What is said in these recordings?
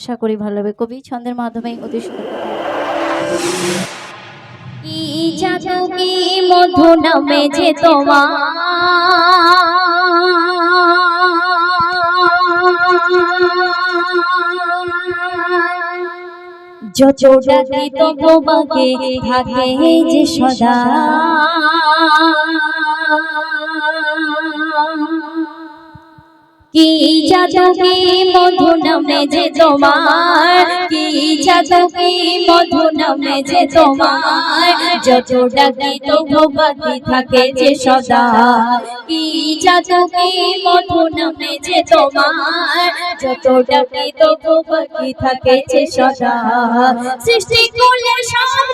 আশা করি ভালো হবে কবি ছন্দের মাধ্যমে অতি সুন্দর। কি জাদু কি মধু নামে যে তোমার? যত ডাকি বাকে থাকে যে সদা। কি জাদু কি মধু নামে যে তোমার? কি জাদু কি মধু নামে যে তোমার? যত ডাকি থাকে যে সদা। কি জাদু কি মধু নামে যে তোমার? যত ডাকি থাকে যে সদা। সৃষ্টি কুলের সব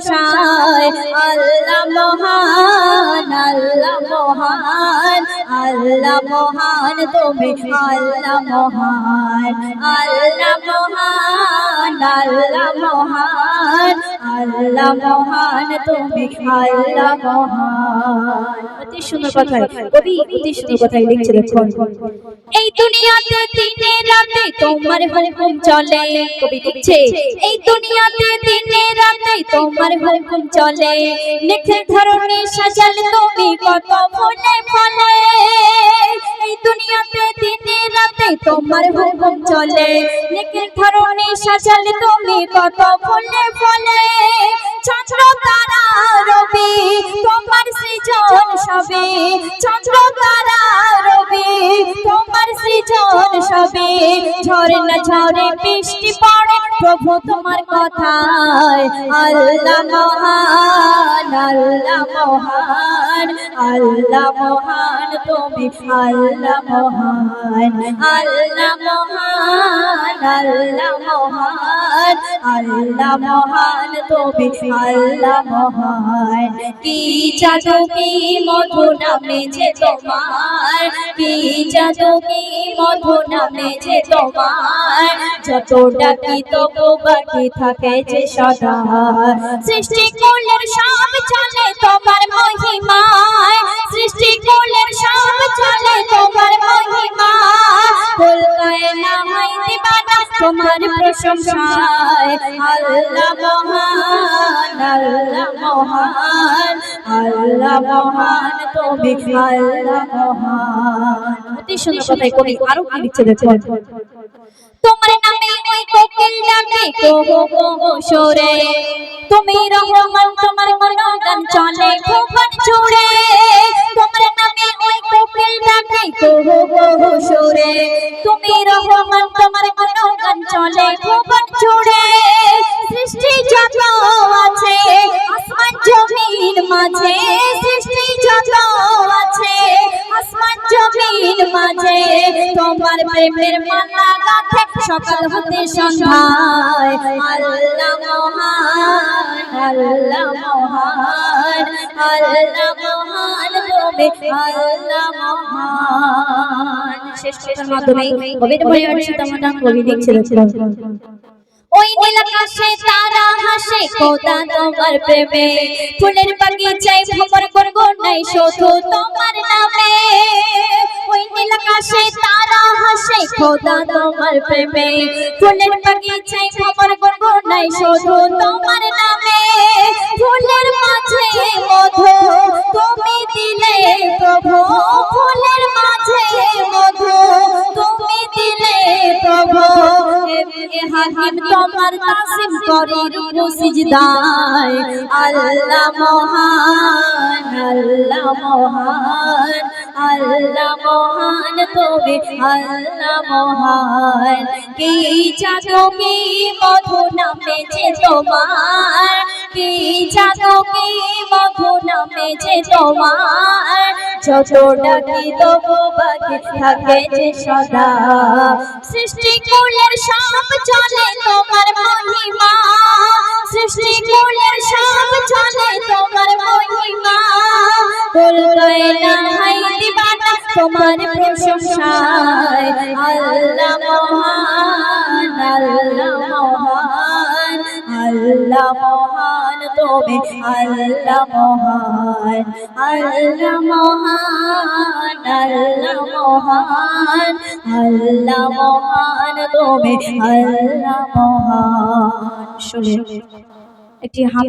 প্রশংসায় আল্লাহ মহান আল্লাহ মহান আল্লাহ মহান তুমি আল্লাহ মহান আল্লাহ মহান আল্লাহ মহান। আল্লাহ মহান, তুমি আল্লাহ মহান। অতি সুন্দর কবি অতি সুন্দর লিখছে দেখুন। এই দুনিয়াতে দিনে রাতে তোমার হুকুম চলে, কবি লিখছে, এই দুনিয়াতে দিনে রাতে তোমার চলে। লিখে ধরনে সাজাল তুমি কত ফলে ফলে। এই দুনিয়াতে দিনে রাতে তোমার হুকুম চলে লিখে ধরনে সাজাল তুমি কত ফলে ফলে। চন্দ্র তারা রবি, তোমার সৃজন সবে চন্দ্র তারা রবি, তোমার সৃজন সবে ঝরে না ঝরে বৃষ্টি পড়ে, প্রভু তোমার কথায়। আল্লাহ মহান আল্লাহ মহান আল্লাহ মহান, তুমি আল্লাহ মহান আল্লাহ মহান আল্লাহ মহান আল্লাহ মহান, তুমি আল্লাহ মহান। কি জাদু, কি মধু নামে যে তোমার, কি জাদু, কি মধু নামে যে তোমার যত ডাকি তবু বাকি থাকে যে সদা। সৃষ্টি কুলের সব চলে তোমার মহিমায়। সৃষ্টি কুলের সব চলে তোমার মহিমা কলকায় না হয় দিবানা তোমার প্রশংসায়। আল্লাহ মহান আল্লাহ মহান আল্লাহ মহান তুমি আল্লাহ মহান। অতি সুন্দর কথাই কবি আরও কি লিখছে দেখুন। তোমার কোকিল ডাকে কোহো কোহো সরে। তুমি রহমান, তোমার মনোগান চলে ভুবন জুড়ে তোমার নামে ওই কোকিল ডাকে কোহো কোহো সরে। তুমি রহমান, তোমার মনোগান চলে ভুবন জুড়ে সৃষ্টি যত আছে, আসমান জমিন মাঝে সৃষ্টি যত আসমান জমিন মাঝে, তোমার প্রেমের মালা গাথে সকাল হতে সন্ধ্যায়। আল্লাহ মহান আল্লাহ মহান আল্লাহ মহান তুমি আল্লাহ মহান। শেষ কথার মাধ্যমে কবির বই অর্চিত আমার কবি লিখছে ওই নীল আকাশে তারা হাসে, খোদা তোমার প্রেমে। ফুলের বাগিচায় ভ্রমণ করব, নাই শুধু তোমার খোদা তোমার প্রেমে। ফুলের বাগিচায় ভ্রমণ করব নাই শুধু তোমার নামে। ফুলের মাঝে মধু তুমি দিলে প্রভু। ফুলের মাঝে মধু তুমি দিলে প্রভু। হাকিম তোমার তাসিম করে রুকু আল্লাহ মহান আল্লাহ মহান। আল্লাহ মহান তুমি আল্লাহ মহান। কি জানো কি মধু নামে যে তোমার? কি জানো কি মধু নামে যে তোমার? যত ডাকি তবু বাকি থাকে যে সদা। সৃষ্টি সব চলে তোমার মহিমা। সৃষ্টি সব চলে তোমার তোমার প্রশংসায়। আল্লাহ মহান আল্লাহ মহান, আল্লাহ আল্লাহ মহান আল্লাহ মহান আল্লাহ মহান আল্লাহ মহান তুমি আল্লাহ মহান। শুনে একটি হাম